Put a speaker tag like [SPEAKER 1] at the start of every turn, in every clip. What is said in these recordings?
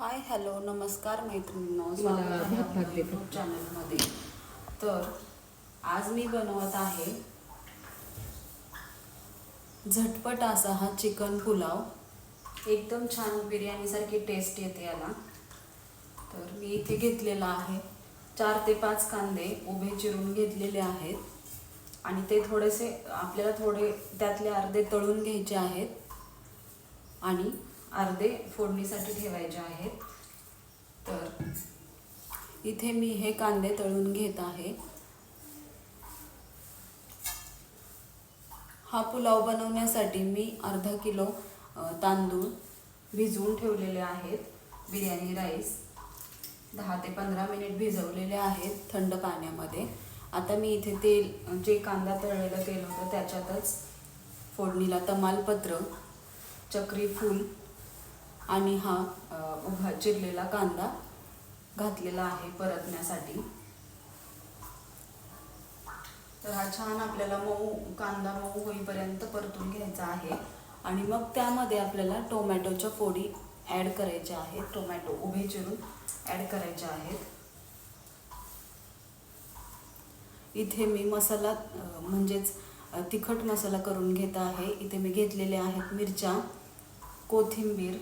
[SPEAKER 1] Hi hello नमस्कार मैत्रिणींनो. स्वागत. यूट्यूब चॅनलमध्ये तर आज मी बनवत आहे झटपट असा हा चिकन पुलाव. एकदम छान बिर्याणीसारखी टेस्ट येते याला. तर मी इथे घेतलेला आहे चार ते पाच कांदे उभे चिरून घेतलेले आहेत. आणि ते थोडेसे आपल्याला थोडे त्यातले अर्धे तळून घ्यायचे आहेत. आणि अर्धे फोडणीसाठी ठेवायचे आहेत. तर इथे मी हे कांदे तळून घेत आहे. हा पुलाव बनवण्यासाठी मी अर्धा किलो तांदूळ भिजवून ठेवलेले आहेत. बिर्याणी राईस दहा ते पंधरा मिनिट भिजवलेले आहेत थंड पाण्यामध्ये. आता मी इथे तेल जे कांदा तळलेलं तेल होतं त्याच्यातच फोडणीला तमालपत्र चक्री फूल आणि हा उभा चिरलेला कांदा घातलेला आहे परतण्यासाठी. तर हा छान आपल्याला मऊ कांदा मऊ होईपर्यंत परतून घ्यायचा आहे. आणि मग त्यामध्ये आपल्याला टोमॅटोच्या फोडी ॲड करायच्या आहेत. टोमॅटो उभे चिरून ॲड करायचे आहेत. इथे मी मसाला म्हणजेच तिखट मसाला करून घेत आहे. इथे मी घेतलेले आहेत मिरच्या कोथिंबीर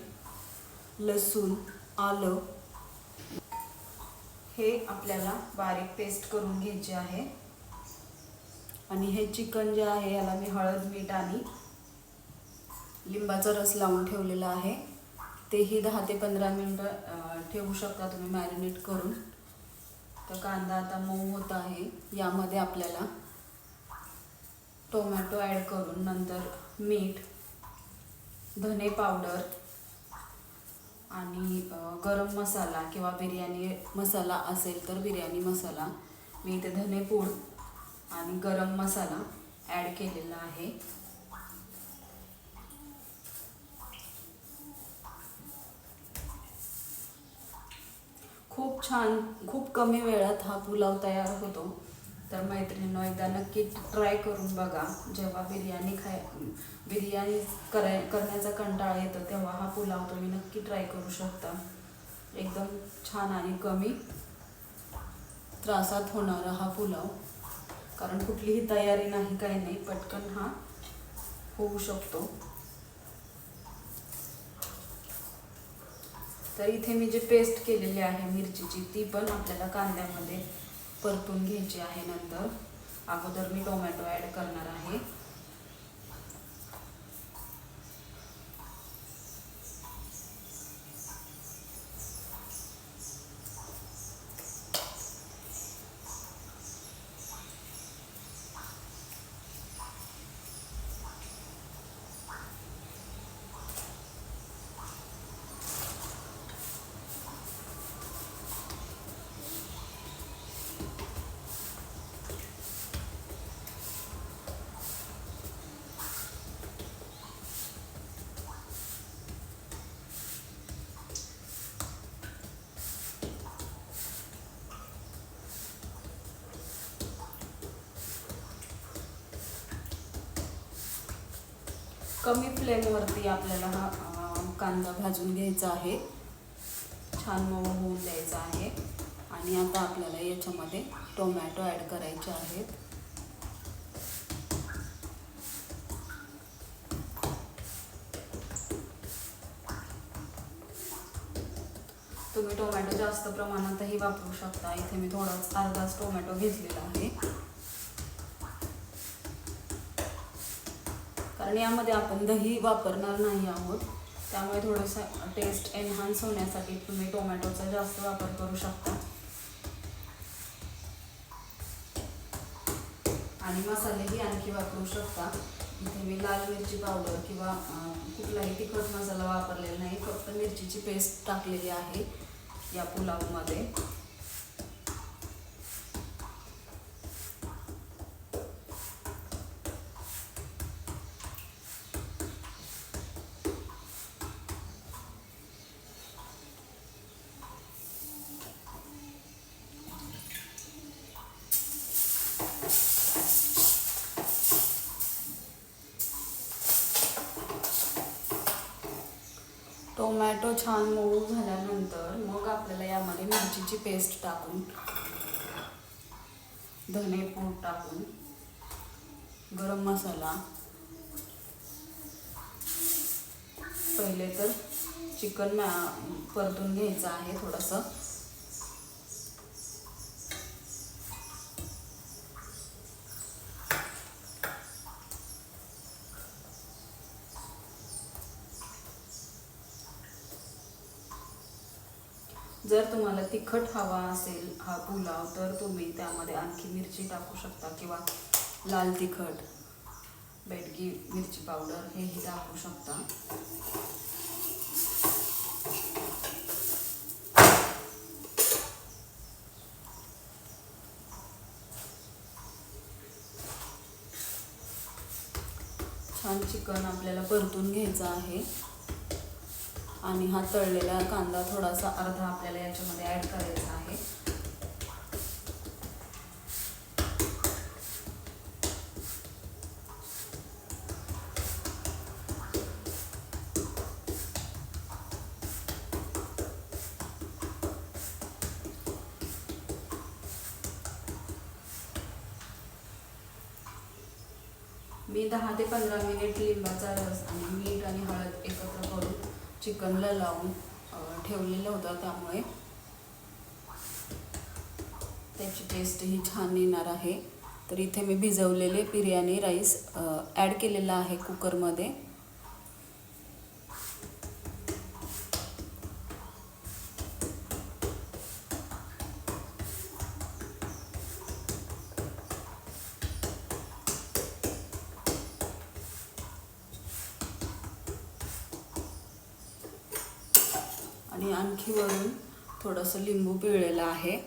[SPEAKER 1] लसूण आलं. हे आपल्याला बारीक पेस्ट करून घ्यायचे आहे. आणि हे चिकन जे आहे याला मी हळद मीठ आणि लिंबाचा रस लावून ठेवलेला आहे. तेही दहा ते पंधरा मिनटं ठेवू शकता तुम्ही मॅरिनेट करून. तर कांदा आता मऊ होत आहे. यामध्ये आपल्याला टोमॅटो ॲड करून नंतर मीठ धने पावडर आणि गरम मसाला किंवा बिर्याणी मसाला असेल तर बिर्याणी मसाला. मी इथे धनेपूड आणि गरम मसाला ॲड केलेला आहे. खूप छान खूप कमी वेळात हा पुलाव तयार होतो. तर मैत्रिणींनो एकदा नक्की ट्राय करून बघा. जेव्हा बिर्याणी खाय बिर्याणी कराय करण्याचा कंटाळा येतो तेव्हा हा पुलाव तुम्ही नक्की ट्राय करू शकता. एकदम छान आणि कमी त्रासात होणारा हा पुलाव. कारण कुठलीही तयारी नाही काही नाही पटकन हा होऊ शकतो. तर इथे मी जी पेस्ट केलेली आहे मिरचीची ती पण आपल्याला कांद्यामध्ये परतून घ्यायची आहे नंतर. अगोदर मी टोमॅटो ॲड करणार आहे. कमी फ्लेमवरती आपल्याला हा कांदा भाजून घ्यायचा आहे. छान मऊ होऊन द्यायचा आहे. आणि आता आपल्याला याच्यामध्ये टोमॅटो ॲड करायचे आहेत. तुम्ही टोमॅटो जास्त प्रमाणातही वापरू शकता. इथे मी थोडाच अर्धाच टोमॅटो घेतलेला आहे. कारण यामध्ये आपण दही वापरणार नाही आहोत. त्यामुळे थोडंसं टेस्ट एनहान्स होण्यासाठी तुम्ही टोमॅटोचा जास्त वापर करू शकता. आणि मसालेही आणखी वापरू शकता. इथे मी लाल मिरची पावडर किंवा कुठलाही तिखट मसाला वापरलेला नाही. फक्त मिरचीची पेस्ट टाकलेली आहे या पुलावमध्ये. टोमॅटो छान मऊ झाल्यानंतर मग आपल्याला यामध्ये मिरचीची पेस्ट टाकून धनेपूड टाकून गरम मसाला पहिले तर चिकन मॅ परतून घ्यायचं आहे थोडंसं. जर तुम्हाला तिखट हवा असेल हा पुलाव तर तुम्ही त्यामध्ये आणखी मिरची टाकू शकता किंवा लाल तिखट बेडगी मिरची पावडर हेही टाकू शकता. छान चिकन आपल्याला परतून घ्यायचं आहे. आणि हा तळलेला कांदा थोडासा अर्धा आपल्याला याच्यामध्ये ॲड करायचा आहे. मी दहा ते पंधरा मिनिट लिंबाचा रस आणि मीठ आणि हळद एकत्र करून चिकनला लावून ठेवलेलं होतं त्यामुळे. त्याची टेस्ट ही छान येणार आहे. तर इथे मी भिजवलेले बिर्याणी राईस ॲड केलेला आहे कुकरमध्ये आणि आणखी वरून थोडंसं लिंबू पिळलेलं आहे.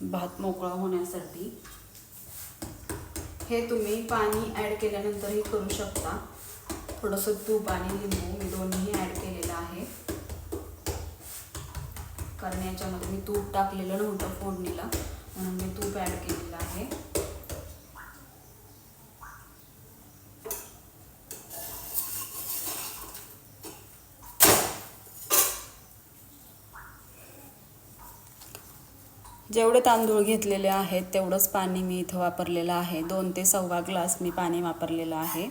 [SPEAKER 1] भात मोकळा होण्यासाठी. हे तुम्ही पाणी ॲड केल्यानंतरही करू शकता. थोडंसं तूप आणि लिंबू मी दोन्ही ॲड केलेलं आहे. कारण याच्यामध्ये मी तूप टाकलेलं नव्हतं फोडणीला म्हणून मी तूप ॲड केलेलं आहे. जेवढे तांदूळ घेतलेले आहेत तेवढंच पाणी मी इथं वापरलेलं आहे. दोन ते सव्वा ग्लास मी पाणी वापरलेलं आहे.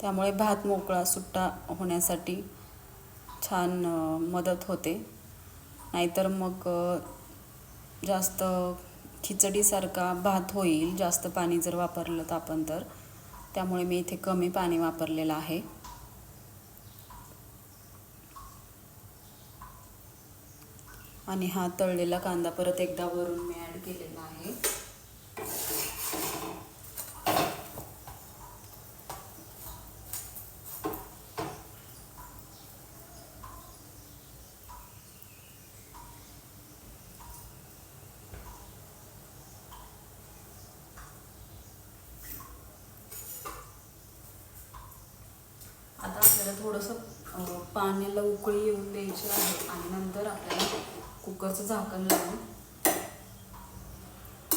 [SPEAKER 1] त्यामुळे भात मोकळा सुट्टा होण्यासाठी छान मदत होते. नाहीतर मग जास्त खिचडीसारखा भात होईल जास्त पाणी जर वापरलं तर आपण तर. त्यामुळे मी इथे कमी पाणी वापरलेलं आहे. आणि हा तळलेला कांदा परत एकदा वरून मी ॲड केलेला आहे आता आपल्याला थोडंसं पाण्याला उकळी येऊन द्यायची आहे आणि नंतर आपल्याला कुकरचं झाकण लावून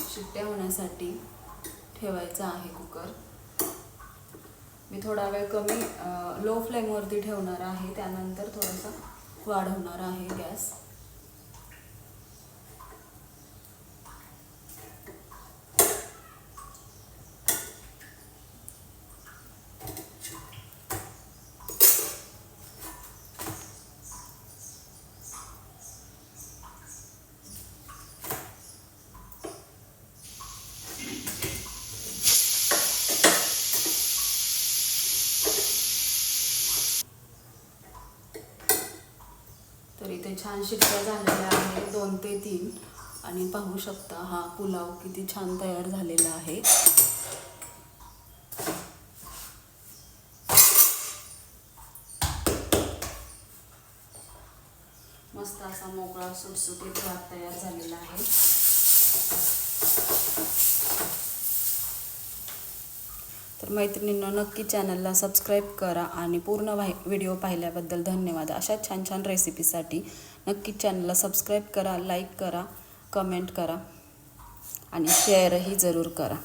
[SPEAKER 1] शिट्ट्या होण्यासाठी ठेवायचं आहे कुकर. मी थोडा वेळ कमी लो फ्लेमवरती ठेवणार आहे त्यानंतर थोडासा वाढवणार आहे गॅस तर इथे छान शिट्ट्या झालेल्या आहेत दोन ते तीन. आणि पाहू शकता हा पुलाव किती छान तयार झालेला आहे. मस्त असा मोकळा सुटसुटीत भात तयार झालेला आहे. तर मैत्रिणींनो नक्की चॅनलला सबस्क्राईब करा आणि पूर्ण व्हाय व्हिडिओ पाहिल्याबद्दल धन्यवाद. अशा छान छान रेसिपीसाठी नक्की चॅनलला सबस्क्राईब करा लाईक करा कमेंट करा आणि शेअरही जरूर करा.